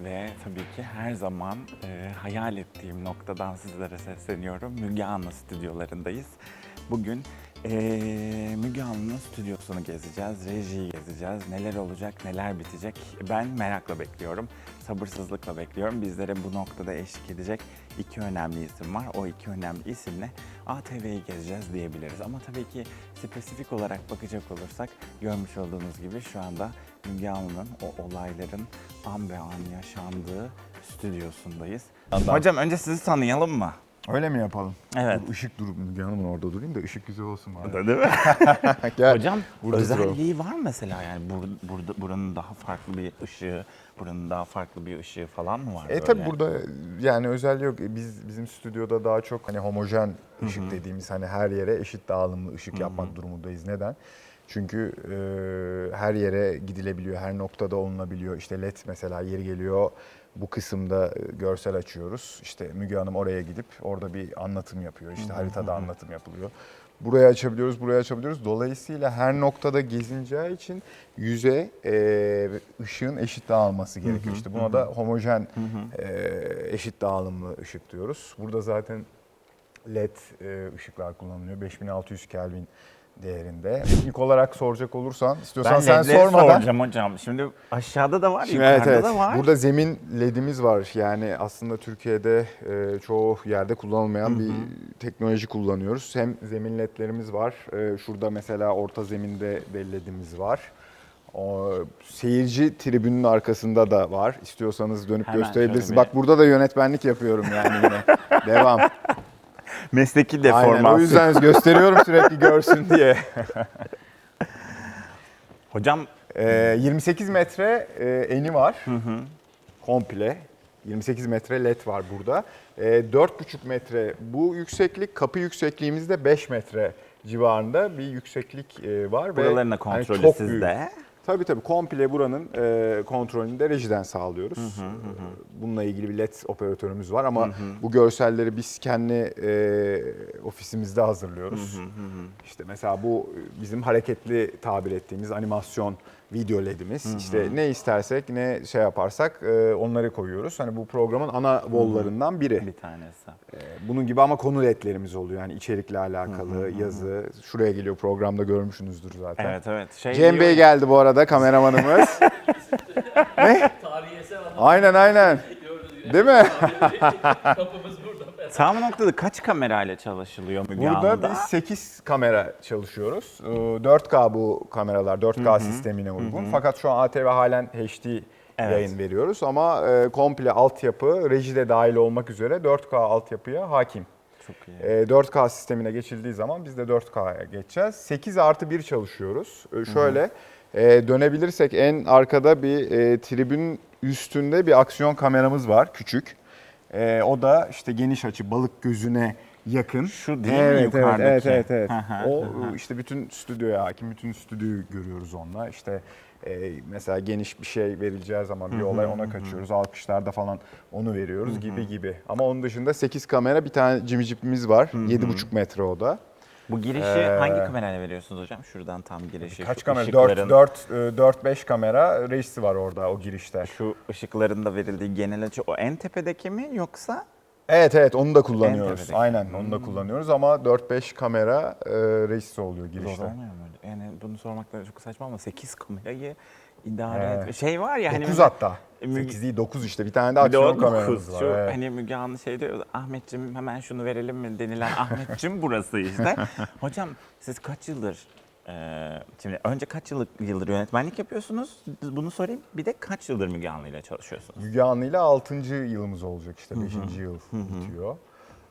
Ve tabii ki her zaman e, hayal ettiğim noktadan sizlere sesleniyorum. Müge Anlı stüdyolarındayız. Bugün e, Müge Anlı'nın stüdyosunu gezeceğiz, rejiyi gezeceğiz. Neler olacak, neler bitecek ben merakla bekliyorum. Sabırsızlıkla bekliyorum. Bizlere bu noktada eşlik edecek iki önemli isim var. O iki önemli isimle ATV'yi gezeceğiz diyebiliriz. Ama tabii ki spesifik olarak bakacak olursak görmüş olduğunuz gibi şu anda Müge Anlı'nın o olayların an be an yaşandığı stüdyosundayız. Hocam önce sizi tanıyalım mı? Öyle mi yapalım? Evet. Dur, ışık dur Müge Hanım'ın orada durayım da ışık güzel olsun bari. Değil mi? Gel. Hocam Burada özelliği var mı mesela yani bur- burada buranın daha farklı bir ışığı, buranın daha farklı bir ışığı falan mı var? E böyle? tabi burada yani özelliği yok. E, Biz bizim stüdyoda daha çok hani homojen ışık dediğimiz hani her yere eşit dağılımlı ışık yapmak durumundayız. Neden? Çünkü e, her yere gidilebiliyor, her noktada olunabiliyor. İşte led mesela yeri geliyor bu kısımda görsel açıyoruz. İşte Müge Hanım oraya gidip orada bir anlatım yapıyor. İşte haritada anlatım yapılıyor. Buraya açabiliyoruz, buraya açabiliyoruz. Dolayısıyla her noktada gezineceği için yüze e, ışığın eşit dağılması gerekiyor. İşte buna da homojen e, eşit dağılımlı ışık diyoruz. Burada zaten LED e, ışıklar kullanılıyor. 5600 Kelvin değerinde. Teknik olarak soracak olursan, istiyorsan ben sen ledleri sormadan. soracağım hocam. Şimdi aşağıda da var, Şimdi yukarıda evet evet. da var. Burada zemin ledimiz var. Yani aslında Türkiye'de e, çoğu yerde kullanılmayan bir teknoloji kullanıyoruz. Hem zemin ledlerimiz var. E, şurada mesela orta zeminde de ledimiz var. O, seyirci tribünün arkasında da var. İstiyorsanız dönüp Hemen gösterebilirsiniz. Bak burada da yönetmenlik yapıyorum yani yine. Devam. Mesleki Aynen deformasyon. o yüzden gösteriyorum sürekli görsün diye. Hocam Ee, 28 metre e, eni var. Komple. 28 metre led var burada. Ee, 4,5 metre bu yükseklik. Kapı yüksekliğimiz de 5 metre civarında bir yükseklik e, var. buraların da hani kontrolü çok büyük. Tabii tabii komple buranın e, kontrolünü de rejiden sağlıyoruz. Ee, Bununla ilgili bir LED operatörümüz var ama bu görselleri biz kendi e, ofisimizde hazırlıyoruz. İşte mesela bu bizim hareketli tabir ettiğimiz animasyon video LED'imiz. İşte ne istersek ne şey yaparsak e, onları koyuyoruz. Hani bu programın ana wall'larından biri. Bir tanesi. E, Bunun gibi ama konu ledlerimiz oluyor. Yani içerikle alakalı yazı. Şuraya geliyor programda görmüşsünüzdür zaten. Evet evet. Şey Cem diyor- Bey geldi bu arada kameramanımız. ne? Tarihi eser. Aynen aynen. Değil mi? Tam noktada kaç kamerayla çalışılıyor Müge Burada Anlı'da? biz 8 kamera çalışıyoruz. Ee, 4K bu kameralar, 4K sistemine uygun. Fakat şu an ATV halen HD yayın veriyoruz ama e, komple altyapı, reji de dahil olmak üzere 4K altyapıya hakim. Çok iyi. E, 4K sistemine geçildiği zaman biz de 4K'ya geçeceğiz. 8 artı 1 çalışıyoruz. E, şöyle e, dönebilirsek en arkada bir e, tribün üstünde bir aksiyon kameramız var küçük. E, o da işte geniş açı balık gözüne yakın. Şu değil mi evet, yukarıdaki? Evet evet evet. O işte bütün stüdyoya hakim, bütün stüdyoyu görüyoruz onunla. İşte e, mesela geniş bir şey verileceği zaman bir olay ona kaçıyoruz. Alkışlarda falan onu veriyoruz gibi gibi. Ama onun dışında 8 kamera bir tane cimicipimiz var. 7,5 metre o da. Bu girişi Ee, hangi kamerayla veriyorsunuz hocam? Şuradan tam girişi. Kaç kamera? ışıkların- 4 4 4 5 kamera reisi var orada o girişte. Şu ışıkların da verildiği genel açı o en tepedeki mi yoksa? Evet evet onu da kullanıyoruz. Aynen onu da kullanıyoruz ama 4-5 kamera e, reisi oluyor girişte. Zor olmuyor mu? Yani bunu sormakta çok saçma ama 8 kamerayı idare et. Şey var ya hani 9 mesela- hatta. Müge- 8 değil 9 işte bir tane de aksiyon kameramız var. Şu evet. hani Müge Anlı şey diyor Ahmetciğim hemen şunu verelim mi denilen Ahmetciğim burası işte. Hocam siz kaç yıldır e, şimdi önce kaç yıllık yıldır yönetmenlik yapıyorsunuz? Bunu sorayım. Bir de kaç yıldır Müge Anlı ile çalışıyorsunuz? Müge Anlı ile 6. yılımız olacak işte 5. yıl bitiyor.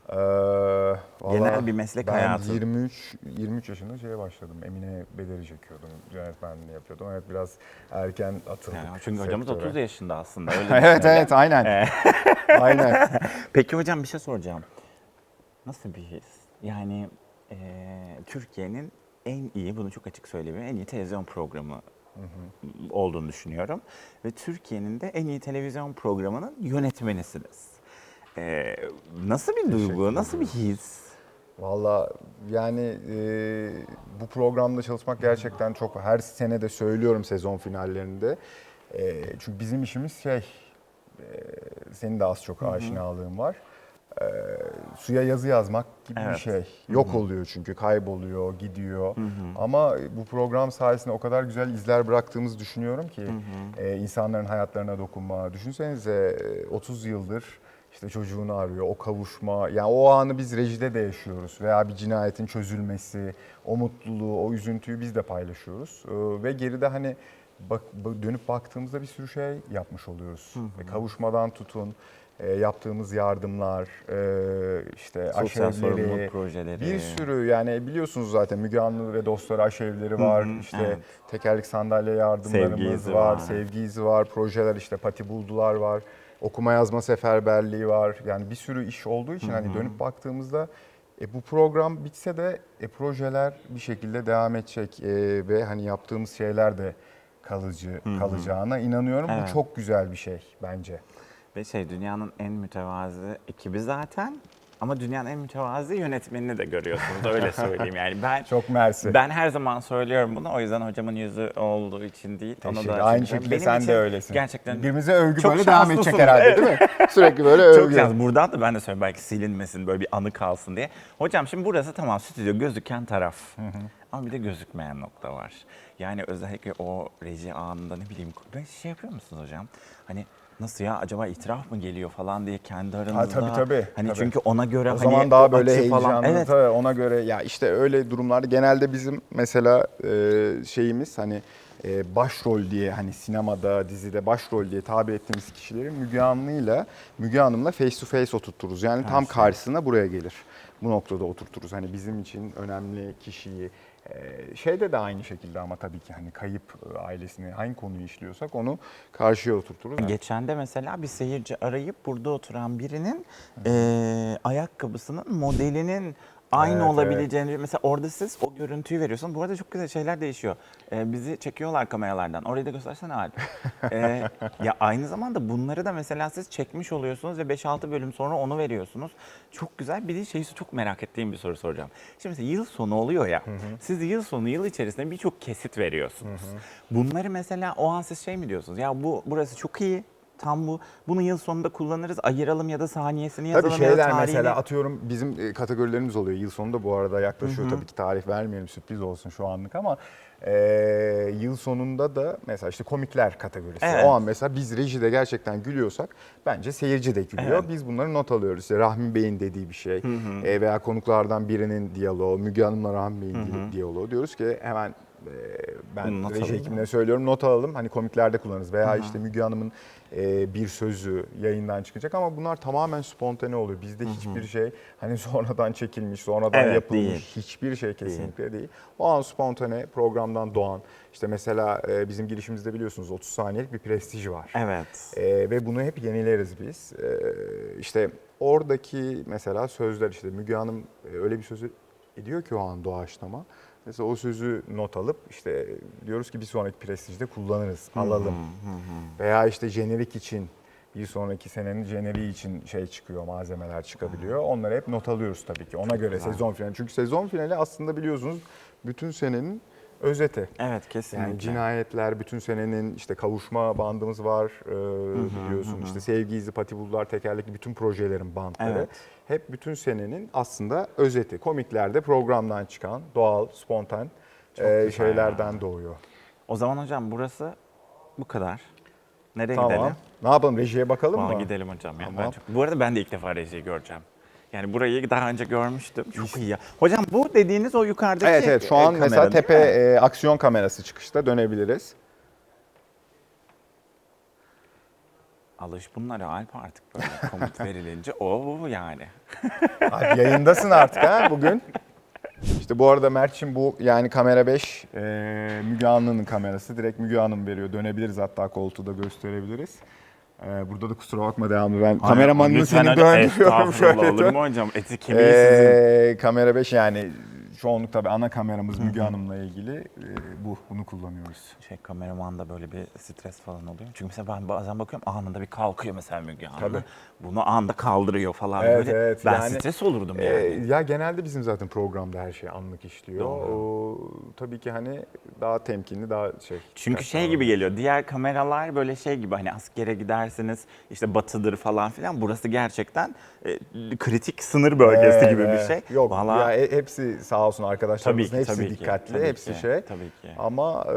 Ee, vallahi Genel bir meslek ben hayatı. 23 23 yaşında şeye başladım. Emine Beleri çekiyordum. Yönetmenliği yapıyordum. Evet biraz erken atıldık. Yani çünkü hocamız sektöre. 30 yaşında aslında. Öyle evet düşünelim. evet aynen. aynen. Peki hocam bir şey soracağım. Nasıl bir his? Yani e, Türkiye'nin en iyi, bunu çok açık söyleyeyim, en iyi televizyon programı olduğunu düşünüyorum. Ve Türkiye'nin de en iyi televizyon programının yönetmenisiniz. E, nasıl bir duygu, nasıl bir his? Valla yani e, bu programda çalışmak gerçekten çok her sene de söylüyorum sezon finallerinde. E, çünkü bizim işimiz şey senin de az çok aşinalığın var. Ee, suya yazı yazmak gibi bir Evet. şey. Yok oluyor çünkü kayboluyor, gidiyor. Ama bu program sayesinde o kadar güzel izler bıraktığımızı düşünüyorum ki e, insanların hayatlarına dokunma. Düşünsenize e, 30 yıldır işte çocuğunu arıyor, o kavuşma. Yani o anı biz rejide de yaşıyoruz veya bir cinayetin çözülmesi, o mutluluğu, o üzüntüyü biz de paylaşıyoruz. Ee, ve geride hani bak, dönüp baktığımızda bir sürü şey yapmış oluyoruz. Ve kavuşmadan tutun, e, yaptığımız yardımlar, e, işte Sosyal aşevleri, projeleri. bir sürü yani biliyorsunuz zaten Müge Anlı ve dostları aşevleri var. hı, işte evet. tekerlek sandalye yardımlarımız Sevgi var, var. sevgi izi var, projeler işte pati buldular var. Okuma yazma seferberliği var. Yani bir sürü iş olduğu için hani dönüp baktığımızda e, bu program bitse de e, projeler bir şekilde devam edecek e, ve hani yaptığımız şeyler de kalıcı kalacağına inanıyorum. Evet. Bu çok güzel bir şey bence. Ve şey dünyanın en mütevazı ekibi zaten. Ama dünyanın en mütevazı yönetmenini de görüyorsunuz öyle söyleyeyim yani. Ben Çok mersi. ben her zaman söylüyorum bunu o yüzden hocamın yüzü olduğu için değil. Onu Teşekkür. da Aynı şekilde benim sen için de öylesin. Gerçekten Birbirimize övgü Çok böyle devam edecek herhalde değil mi? Sürekli böyle Çok övgü. yalnız buradan da ben de söyleyeyim belki silinmesin böyle bir anı kalsın diye. Hocam şimdi burası tamam stüdyo gözüken taraf. Ama bir de gözükmeyen nokta var. Yani özellikle o reji anında ne bileyim böyle şey yapıyor musunuz hocam? Hani nasıl ya acaba itiraf mı geliyor falan diye kendi aranızda. tabii, tabii, Hani tabii. çünkü ona göre O hani zaman daha böyle heyecanlı falan. Evet. tabii ona göre ya işte öyle durumlarda genelde bizim mesela e, şeyimiz hani e, başrol diye hani sinemada dizide başrol diye tabir ettiğimiz kişileri Müge Anlı'yla Müge Hanım'la face to face oturturuz. Yani tam Karşı. karşısına buraya gelir. Bu noktada oturturuz. Hani bizim için önemli kişiyi şeyde de aynı şekilde ama tabii ki hani kayıp e, ailesini hangi konuyu işliyorsak onu karşıya oturturuz. Geçen de mesela bir seyirci arayıp burada oturan birinin eee, ayakkabısının modelinin aynı Evet, olabileceğini mesela orada siz o görüntüyü veriyorsunuz. Bu arada çok güzel şeyler değişiyor. Eee, bizi çekiyorlar kameralardan. Orayı da göstersene Alp. Eee, ya aynı zamanda bunları da mesela siz çekmiş oluyorsunuz ve 5-6 bölüm sonra onu veriyorsunuz. Çok güzel. Bir de şeyi çok merak ettiğim bir soru soracağım. Şimdi mesela yıl sonu oluyor ya. Siz yıl sonu yıl içerisinde birçok kesit veriyorsunuz. Bunları mesela o an siz şey mi diyorsunuz? Ya bu burası çok iyi. Tam bu. Bunu yıl sonunda kullanırız. Ayıralım ya da saniyesini yazalım Tabii ya da şeyler tarihini. mesela atıyorum bizim e, kategorilerimiz oluyor. Yıl sonunda bu arada yaklaşıyor tabii ki tarih vermeyelim sürpriz olsun şu anlık ama e, yıl sonunda da mesela işte komikler kategorisi. Evet. O an mesela biz rejide gerçekten gülüyorsak bence seyirci de gülüyor. Evet. Biz bunları not alıyoruz. İşte Rahmi Bey'in dediği bir şey e, veya konuklardan birinin diyaloğu, Müge Hanım'la Rahmi Bey'in di- diyaloğu diyoruz ki hemen ben not reji ekibine söylüyorum not alalım. Hani komiklerde kullanırız veya işte Müge Hanım'ın e, bir sözü yayından çıkacak ama bunlar tamamen spontane oluyor. Bizde hiçbir şey hani sonradan çekilmiş, sonradan Evet, yapılmış değil. hiçbir şey kesinlikle değil. O an spontane programdan doğan. İşte mesela e, bizim girişimizde biliyorsunuz 30 saniyelik bir prestij var. Evet. E, ve bunu hep yenileriz biz. E, işte oradaki mesela sözler işte Müge Hanım e, öyle bir sözü ediyor ki o an doğaçlama. Mesela o sözü not alıp işte diyoruz ki bir sonraki prestijde kullanırız, alalım. Veya işte jenerik için bir sonraki senenin jeneriği için şey çıkıyor, malzemeler çıkabiliyor. Onları hep not alıyoruz tabii ki. Ona göre sezon finali. Çünkü sezon finali aslında biliyorsunuz bütün senenin özeti. Evet kesinlikle. Yani cinayetler, bütün senenin işte kavuşma bandımız var e, biliyorsun. İşte sevgi izi, patibullar, tekerlekli bütün projelerin bantları. Evet. Hep bütün senenin aslında özeti. Komiklerde programdan çıkan doğal, spontan e, şeylerden doğuyor. O zaman hocam burası bu kadar. Nereye Tamam. gidelim? Ne yapalım rejiye bakalım Valla mı? gidelim hocam ya. Tamam. Ben çok- bu arada ben de ilk defa rejiyi göreceğim. Yani burayı daha önce görmüştüm. Çok iyi ya. Hocam bu dediğiniz o yukarıdaki Evet evet şu e, an kamera mesela tepe e, aksiyon kamerası çıkışta dönebiliriz. Alış bunlara Alp artık böyle komut verilince o yani. Abi yayındasın artık ha bugün. İşte bu arada Mert'cim bu yani kamera 5 e, Müge Anlı'nın kamerası. Direkt Müge Hanım veriyor. Dönebiliriz hatta koltuğu da gösterebiliriz. E, burada da kusura bakma devamlı ben kameramanını seni döndürüyorum şöyle. Olur mu hocam? Eti kemiği sizin. E, kamera 5 yani çoğunluk tabii ana kameramız Müge Hanım'la ilgili e, bu. Bunu kullanıyoruz. Şey kameramanda böyle bir stres falan oluyor. Çünkü mesela ben bazen bakıyorum anında bir kalkıyor mesela Müge Anlı. Tabii. Bunu anda kaldırıyor falan Evet, böyle. evet. Ben Yani, stres olurdum Ee, yani. ya genelde bizim zaten programda her şey anlık işliyor. Doğru. O, tabii ki hani daha temkinli, daha şey. Çünkü şey gibi geliyor. Diğer kameralar böyle şey gibi hani askere gidersiniz işte batıdır falan filan. Burası gerçekten e, kritik sınır bölgesi gibi bir şey. Yok Vallahi ya e- hepsi sağ olsun arkadaşlarımızın Tabii ki, hepsi tabii ki, dikkatli, tabii hepsi ki, şey. tabii ki. Ama e,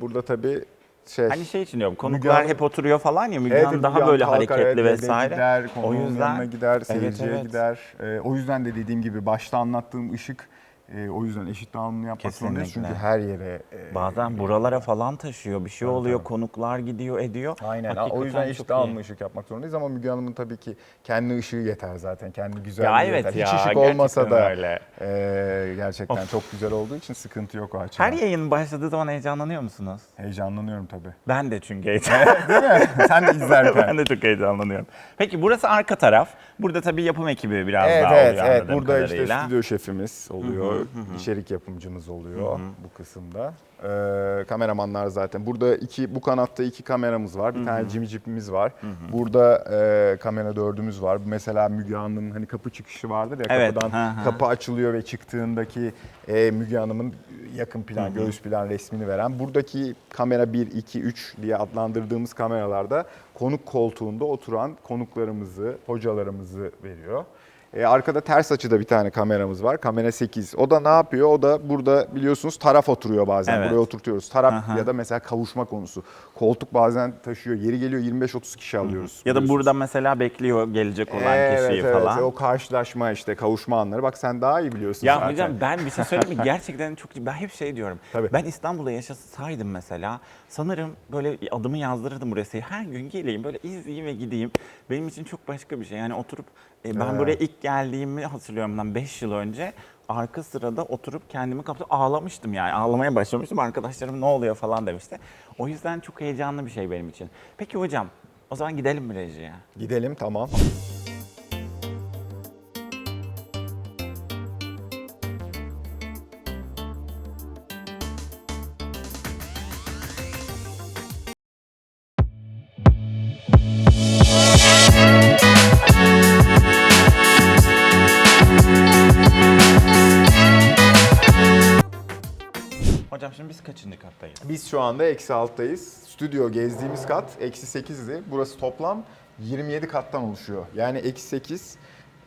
burada tabii şey. Hani şey için diyorum Müge konuklar Hanım- hep oturuyor falan ya Müge Evet, Hanım Müge daha böyle kalkar, hareketli evet, eve vesaire. Gider, o yüzden yanına gider, seyirciye evet. gider. E, o yüzden de dediğim gibi başta anlattığım ışık e, o yüzden eşit dağılımını yapmak zorundayız. Çünkü her yere e, bazen buralara falan taşıyor bir şey Tabii, oluyor tabii. konuklar gidiyor ediyor. Aynen. Hakikaten o yüzden eşit dağılımlı ışık yapmak zorundayız ama Müge Hanım'ın tabii ki kendi ışığı yeter zaten. Kendi Ya güzelliği evet yeter. ya Hiç ışık olmasa da öyle. e, gerçekten çok güzel olduğu için sıkıntı yok o açıdan. Her yayın başladığı zaman heyecanlanıyor musunuz? Heyecanlanıyorum tabii. Ben de çünkü heyecanlanıyorum. Sen de izlerken. ben de çok heyecanlanıyorum. Peki burası arka taraf. Burada tabii yapım ekibi biraz Evet daha evet oluyor evet. anladığım Burada işte kadarıyla. stüdyo şefimiz oluyor, içerik yapımcımız oluyor bu kısımda. Ee, kameramanlar zaten. Burada iki bu kanatta iki kameramız var. Bir tane Jimmy Jeep'imiz var. Burada e, kamera dördümüz var. Mesela Müge Hanım'ın hani kapı çıkışı vardır ya Evet, kapıdan hı hı. kapı açılıyor ve çıktığındaki e, Müge Hanım'ın yakın plan, göğüs plan resmini veren. Buradaki kamera 1, 2, 3 diye adlandırdığımız kameralarda konuk koltuğunda oturan konuklarımızı, hocalarımızı veriyor. E, arkada ters açıda bir tane kameramız var. Kamera 8. O da ne yapıyor? O da burada biliyorsunuz taraf oturuyor bazen. Evet. Buraya oturtuyoruz. Taraf Aha. ya da mesela kavuşma konusu. Koltuk bazen taşıyor. Yeri geliyor 25-30 kişi alıyoruz. Ya da burada mesela bekliyor gelecek olan evet, kişiyi evet. falan. O karşılaşma işte kavuşma anları. Bak sen daha iyi biliyorsun Ya zaten. hocam ben bir şey söyleyeyim mi? Gerçekten çok ben hep şey diyorum. Tabii. Ben İstanbul'da yaşasaydım mesela sanırım böyle adımı yazdırırdım burası. Her gün geleyim böyle izleyeyim ve gideyim. Benim için çok başka bir şey. Yani oturup e, ben buraya ilk geldiğimi hatırlıyorum bundan 5 yıl önce. Arka sırada oturup kendimi kapıda ağlamıştım yani. Ağlamaya başlamıştım. Arkadaşlarım ne oluyor falan demişti. O yüzden çok heyecanlı bir şey benim için. Peki hocam o zaman gidelim mi rejiye? Gidelim tamam. Biz şu anda eksi alttayız. Stüdyo gezdiğimiz kat eksi 8'di. Burası toplam 27 kattan oluşuyor. Yani eksi 8.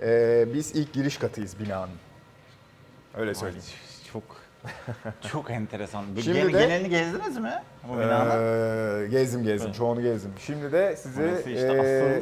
Ee, biz ilk giriş katıyız binanın. Öyle söyleyeyim. Çok enteresan. Şimdi gene- de- genelini gezdiniz mi? Bu binanın? Ee, gezdim gezdim, çoğunu gezdim. Şimdi de size Burası işte ee,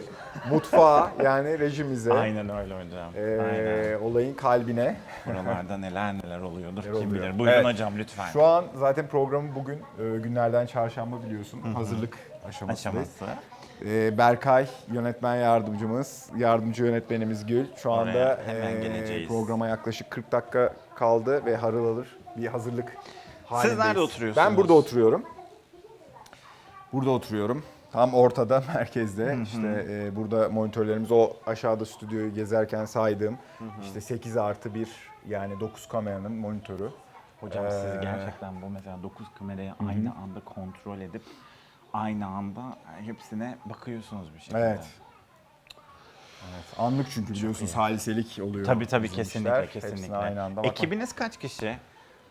mutfağa yani rejimize, Aynen öyle hocam. ee, Aynen. olayın kalbine. Buralarda neler neler oluyordur Neler kim oluyor? bilir. Buyurun Evet. hocam lütfen. Şu an zaten programı bugün e, günlerden çarşamba biliyorsun. Hazırlık aşamasındayız. aşaması. Ee, Berkay yönetmen yardımcımız, yardımcı yönetmenimiz Gül. Şu anda Oraya hemen ee, geleceğiz. programa yaklaşık 40 dakika kaldı ve harıl alır bir hazırlık halindeyiz. nerede oturuyorsunuz? Ben burada oturuyorum. Burada oturuyorum. Tam ortada, merkezde. İşte ee, burada monitörlerimiz o aşağıda stüdyoyu gezerken saydığım işte 8 artı 1 yani 9 kameranın monitörü. Hocam Ee, siz gerçekten bu mesela 9 kamerayı aynı anda kontrol edip aynı anda hepsine bakıyorsunuz bir şekilde. Evet. Evet, anlık çünkü biliyorsunuz haliselik oluyor. Tabii tabii kesinlikle işler. Hepsine kesinlikle. aynı anda bakmak. Ekibiniz kaç kişi?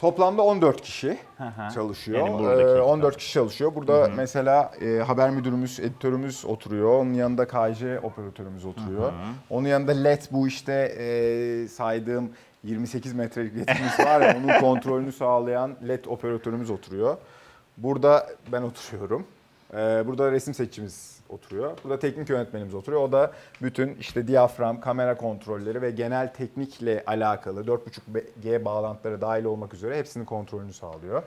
Toplamda 14 kişi çalışıyor. Yani buradaki Ee, ekip. 14 kişi çalışıyor. Burada mesela e, haber müdürümüz, editörümüz oturuyor. Onun yanında KJ operatörümüz oturuyor. Onun yanında LED bu işte e, saydığım 28 metrelik ledimiz var ya onun kontrolünü sağlayan LED operatörümüz oturuyor. Burada ben oturuyorum. Ee, burada resim seçicimiz oturuyor. Burada teknik yönetmenimiz oturuyor. O da bütün işte diyafram, kamera kontrolleri ve genel teknikle alakalı 4.5G bağlantıları dahil olmak üzere hepsinin kontrolünü sağlıyor.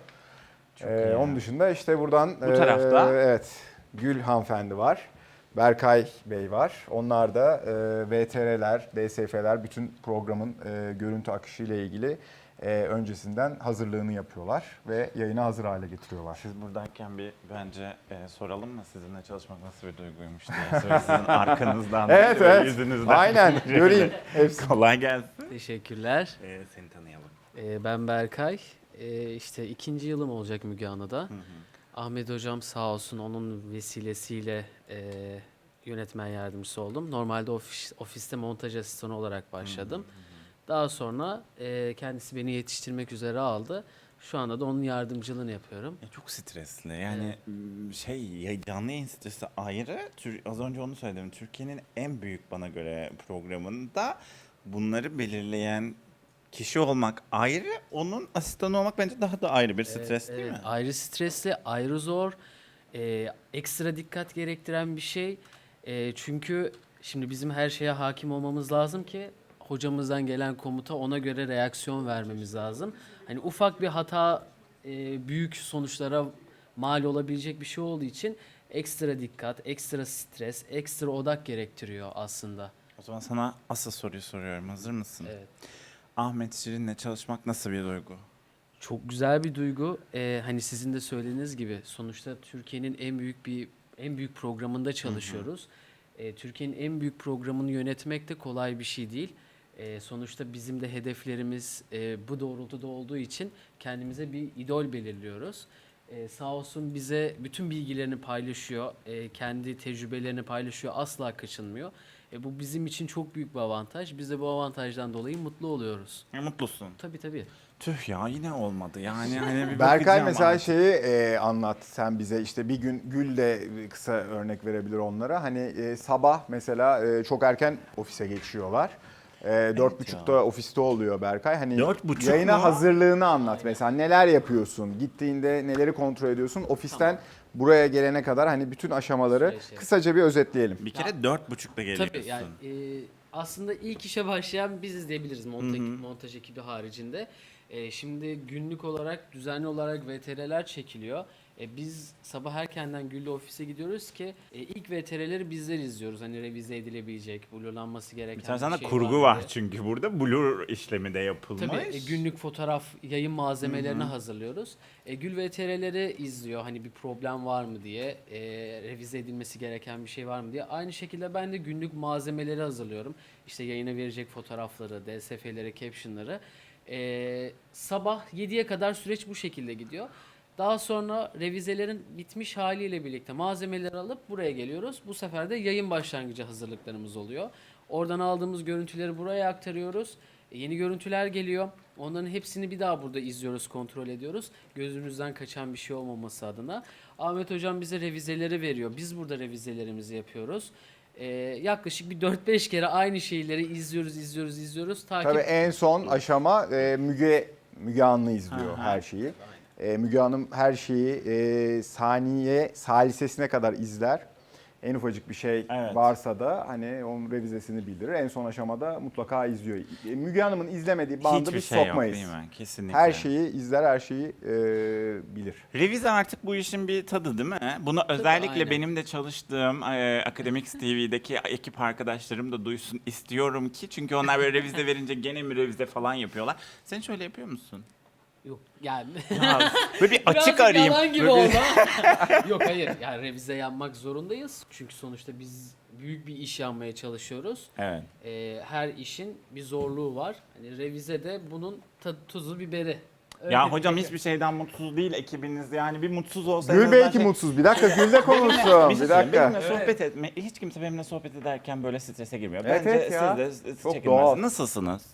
Çok Ee, iyi. onun dışında işte buradan Bu tarafta? e, evet Gül hanımefendi var. Berkay Bey var. Onlar da e, VTR'ler, DSF'ler bütün programın e, görüntü akışı ile ilgili e, öncesinden hazırlığını yapıyorlar ve yayına hazır hale getiriyorlar. Siz buradayken bir bence e, soralım mı sizinle çalışmak nasıl bir duyguymuş diye. Sonra sizin arkanızdan Evet değil evet. yüzünüzden. Aynen göreyim hepsi. Kolay gelsin. Teşekkürler. Ee, seni tanıyalım. Ee, ben Berkay. Ee, işte ikinci yılım olacak Müge Anlı'da. Ahmet Hocam sağ olsun onun vesilesiyle e, yönetmen yardımcısı oldum. Normalde ofis, ofiste montaj asistanı olarak başladım. Daha sonra e, kendisi beni yetiştirmek üzere aldı. Şu anda da onun yardımcılığını yapıyorum. Ya çok stresli. Yani m, şey ya canlı yayın stresi ayrı. Az önce onu söyledim. Türkiye'nin en büyük bana göre programında bunları belirleyen kişi olmak ayrı. Onun asistanı olmak bence daha da ayrı bir stres değil Evet, mi? Ayrı stresli, ayrı zor, e, ekstra dikkat gerektiren bir şey. E, çünkü şimdi bizim her şeye hakim olmamız lazım ki hocamızdan gelen komuta ona göre reaksiyon vermemiz lazım. Hani ufak bir hata e, büyük sonuçlara mal olabilecek bir şey olduğu için ekstra dikkat, ekstra stres, ekstra odak gerektiriyor aslında. O zaman sana asıl soruyu soruyorum. Hazır mısın? Evet. Ahmet Şirin'le çalışmak nasıl bir duygu? Çok güzel bir duygu. Ee, hani sizin de söylediğiniz gibi sonuçta Türkiye'nin en büyük bir en büyük programında çalışıyoruz. Ee, Türkiye'nin en büyük programını yönetmek de kolay bir şey değil. Ee, sonuçta bizim de hedeflerimiz e, bu doğrultuda olduğu için kendimize bir idol belirliyoruz. Ee, sağ olsun bize bütün bilgilerini paylaşıyor, e, kendi tecrübelerini paylaşıyor, asla kaçınmıyor. E, bu bizim için çok büyük bir avantaj. Biz de bu avantajdan dolayı mutlu oluyoruz. Ya, mutlusun. Tabii tabii. Tüh ya yine olmadı. Yani hani bir Berkay bakacağım mesela artık. şeyi e, anlat sen bize işte bir gün Gül de kısa örnek verebilir onlara. Hani e, sabah mesela e, çok erken ofise geçiyorlar. E, dört buçukta ofiste oluyor Berkay. Hani Dört buçuk yayına mu? hazırlığını anlat mesela neler yapıyorsun? Gittiğinde neleri kontrol ediyorsun? Ofisten buraya gelene kadar hani bütün aşamaları Süreçleri. kısaca bir özetleyelim. Bir kere dört buçukta geliyorsun. Tabii yani e, aslında ilk işe başlayan biziz diyebiliriz montaj, montaj ekibi haricinde. E, şimdi günlük olarak düzenli olarak VTR'ler çekiliyor. E, biz sabah erkenden Güllü ofise gidiyoruz ki e, ilk VTR'leri bizler izliyoruz. Hani revize edilebilecek, blurlanması gereken Bir da şey kurgu var diye. çünkü burada blur işlemi de yapılmış. Tabii e, günlük fotoğraf yayın malzemelerini hazırlıyoruz. E, Gül VTR'leri izliyor hani bir problem var mı diye, e, revize edilmesi gereken bir şey var mı diye. Aynı şekilde ben de günlük malzemeleri hazırlıyorum. İşte yayına verecek fotoğrafları, DSF'leri, captionları. E, sabah 7'ye kadar süreç bu şekilde gidiyor. Daha sonra revizelerin bitmiş haliyle birlikte malzemeleri alıp buraya geliyoruz. Bu sefer de yayın başlangıcı hazırlıklarımız oluyor. Oradan aldığımız görüntüleri buraya aktarıyoruz. E, Yeni görüntüler geliyor. Onların hepsini bir daha burada izliyoruz, kontrol ediyoruz. Gözümüzden kaçan bir şey olmaması adına. Ahmet Hocam bize revizeleri veriyor. Biz burada revizelerimizi yapıyoruz. E, yaklaşık bir 4-5 kere aynı şeyleri izliyoruz, izliyoruz, izliyoruz. Ta ki Tabii en son aşama e, Müge Müge Anlı izliyor Aha. her şeyi. E, Müge Hanım her şeyi e, saniye salisesine kadar izler. En ufacık bir şey Evet. varsa da hani onun revizesini bildirir. En son aşamada mutlaka izliyor. E, Müge Hanım'ın izlemediği bandı Hiçbir biz şey yok sokmayız. değil mi? Kesinlikle. her şeyi izler, her şeyi e, bilir. Revize artık bu işin bir tadı değil mi? Bunu özellikle aynen. benim de çalıştığım e, Academics TV'deki ekip arkadaşlarım da duysun istiyorum ki. Çünkü onlar böyle revize verince gene mi revize falan yapıyorlar. Sen şöyle yapıyor musun? Yok yani Ya, böyle bir açık Birazcık arayayım. yalan gibi Böyle bir- oldu. Yok hayır. Yani revize yapmak zorundayız. Çünkü sonuçta biz büyük bir iş yapmaya çalışıyoruz. Evet. Ee, her işin bir zorluğu var. Hani revize de bunun tadı tuzu biberi. Öyle Ya bir hocam şey. hiçbir şeyden mutsuz değil ekibiniz yani bir mutsuz olsa en Gül azından belki şey- mutsuz. Bir dakika Gül de konuşsun. Bir şey söyleyeyim, dakika. Benimle sohbet etme, hiç kimse benimle sohbet ederken böyle strese girmiyor. Evet, Bence evet ya. siz de Çok doğal. Nasılsınız?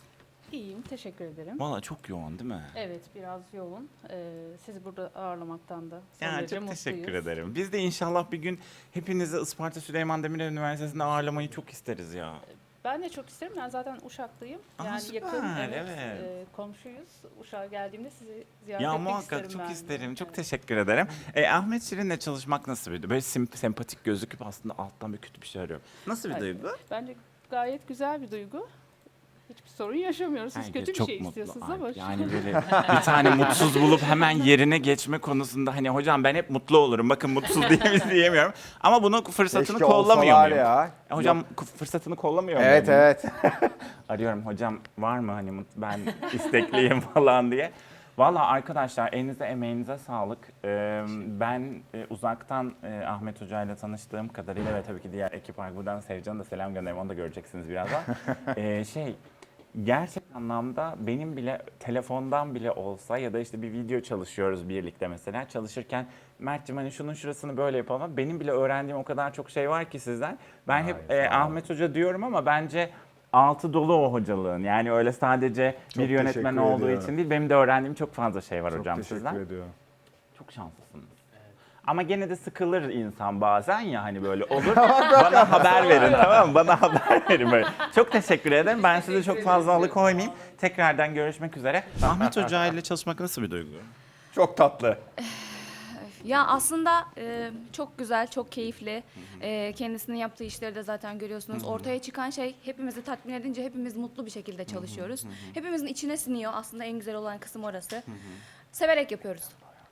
İyiyim, teşekkür ederim. Valla çok yoğun değil mi? Evet, biraz yoğun. Ee, sizi burada ağırlamaktan da son Ya derece çok mutluyuz. teşekkür ederim. Biz de inşallah bir gün hepinizi Isparta Süleyman Demirel Üniversitesi'nde ağırlamayı çok isteriz ya. Ben de çok isterim. Ben zaten Uşaklıyım. Aa, yani süper, yakın, evet, evet. e, komşuyuz. Uşak'a geldiğimde sizi ziyaret Ya etmek muhakkak isterim çok ben de. isterim. Çok Evet. teşekkür ederim. E, Ahmet Şirin'le çalışmak nasıl bir Böyle sim- sempatik gözüküp aslında alttan bir kötü bir şey arıyor. Nasıl bir Evet. duygu? Bence gayet güzel bir duygu. Hiçbir sorun yaşamıyoruz. Siz Herkes kötü bir çok şey mutlu. istiyorsunuz Ay, ama. Yani böyle bir tane mutsuz bulup hemen yerine geçme konusunda hani hocam ben hep mutlu olurum. Bakın mutsuz değiliz diyemiyorum. Ama bunu fırsatını Keşke kollamıyor olsalar muyum? ya. E, Hocam Yok. ku- fırsatını kollamıyor Evet muyum? evet. Arıyorum hocam var mı hani mut- ben istekliyim falan diye. Valla arkadaşlar elinize emeğinize sağlık. Ee, ben e, uzaktan e, Ahmet Hoca ile tanıştığım kadarıyla ve tabii ki diğer ekip var. Buradan Sevcan'a da selam gönderim. Onu da göreceksiniz birazdan. Ee, şey gerçek anlamda benim bile telefondan bile olsa ya da işte bir video çalışıyoruz birlikte mesela çalışırken Mert'cim hani şunun şurasını böyle yapalım benim bile öğrendiğim o kadar çok şey var ki sizden. Ben hep e. Ahmet Hoca diyorum ama bence altı dolu o hocalığın. Yani öyle sadece Çok bir yönetmen teşekkür olduğu ediyorum. için değil benim de öğrendiğim çok fazla şey var Çok hocam teşekkür sizden. ediyorum. Çok şanslısınız. Ama gene de sıkılır insan bazen ya hani böyle olur. Bana haber verin tamam mı? Bana haber verin böyle. Çok teşekkür ederim. Ben sizi çok fazla alıkoymayayım. Tekrardan görüşmek üzere. Ahmet Hoca ile çalışmak nasıl bir duygu? Çok tatlı. Ya aslında e, çok güzel, çok keyifli. E, kendisinin yaptığı işleri de zaten görüyorsunuz. Ortaya çıkan şey hepimizi tatmin edince hepimiz mutlu bir şekilde çalışıyoruz. Hepimizin içine siniyor. Aslında en güzel olan kısım orası. Severek yapıyoruz.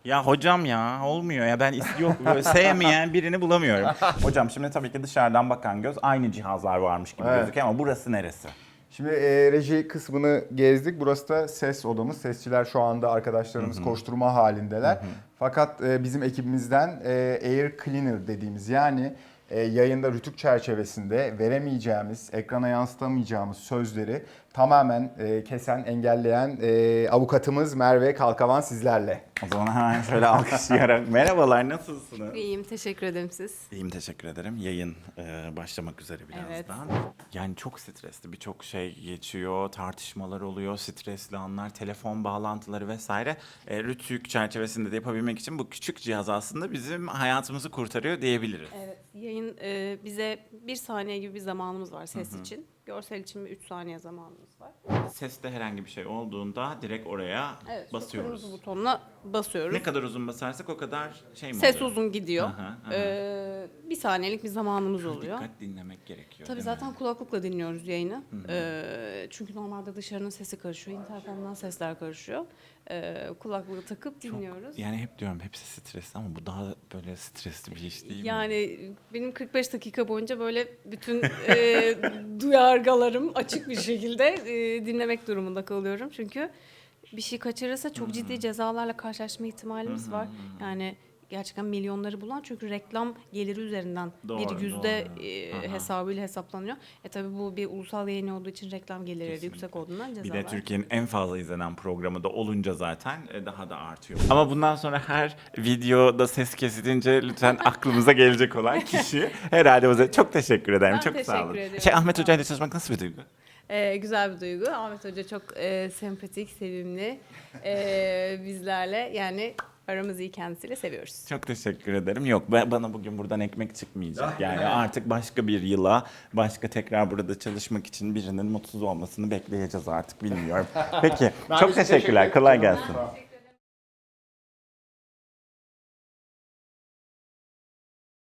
Ya hocam ya olmuyor ya ben is- yok böyle sevmeyen birini bulamıyorum. hocam şimdi tabii ki dışarıdan bakan göz aynı cihazlar varmış gibi Evet. gözüküyor ama burası neresi? Şimdi e, reji kısmını gezdik. Burası da ses odamız. Sesçiler şu anda arkadaşlarımız koşturma halindeler. Fakat e, bizim ekibimizden e, air cleaner dediğimiz yani e, yayında rütük çerçevesinde veremeyeceğimiz, ekrana yansıtamayacağımız sözleri tamamen e, kesen, engelleyen e, avukatımız Merve Kalkavan sizlerle. O zaman hemen şöyle alkışlayarak merhabalar nasılsınız? İyiyim, teşekkür ederim siz. İyiyim teşekkür ederim. Yayın e, başlamak üzere birazdan. Yani çok stresli birçok şey geçiyor, tartışmalar oluyor, stresli anlar, telefon bağlantıları vesaire. E, Rütük çerçevesinde de yapabilmek için bu küçük cihaz aslında bizim hayatımızı kurtarıyor diyebiliriz. Evet, yayın e, bize bir saniye gibi bir zamanımız var ses için. Görsel için bir üç saniye zamanımız var. Seste herhangi bir şey olduğunda direkt oraya Evet, şu basıyoruz. kırmızı butonuna basıyoruz. Ne kadar uzun basarsak o kadar şey mi Ses oluyor? uzun gidiyor. Aha, aha. Ee, bir saniyelik bir zamanımız oluyor. Dikkat dinlemek gerekiyor. Tabii değil zaten mi? kulaklıkla dinliyoruz yayını. Ee, çünkü normalde dışarının sesi karışıyor, interfondan sesler karışıyor. Ee, kulaklığı takıp dinliyoruz. Yani hep diyorum hepsi stresli ama bu daha böyle stresli bir iş değil mi? Yani benim 45 dakika boyunca böyle bütün e, duyargalarım açık bir şekilde e, dinlemek durumunda kalıyorum. Çünkü bir şey kaçırırsa çok ciddi cezalarla karşılaşma ihtimalimiz var. Yani gerçekten milyonları bulan çünkü reklam geliri üzerinden Doğru, bir yüzde doğru. e, Aha. hesabıyla hesaplanıyor. E tabi bu bir ulusal yayın olduğu için reklam gelirleri de Kesinlikle. yüksek olduğundan Bir cezalar. de Türkiye'nin en fazla izlenen programı da olunca zaten e, daha da artıyor. Ama bundan sonra her videoda ses kesilince lütfen aklımıza gelecek olan kişi herhalde o çok teşekkür ederim. Ben çok sağ teşekkür olun. ediyorum. Şey Ahmet Hoca ile çalışmak nasıl bir duygu? Ee, güzel bir duygu. Ahmet Hoca çok e, sempatik, sevimli. Ee, bizlerle yani aramız iyi kendisiyle seviyoruz. Çok teşekkür ederim. Yok ben, bana bugün buradan ekmek çıkmayacak. Yani artık başka bir yıla, başka tekrar burada çalışmak için birinin mutsuz olmasını bekleyeceğiz artık bilmiyorum. Peki çok teşekkürler. Kolay gelsin.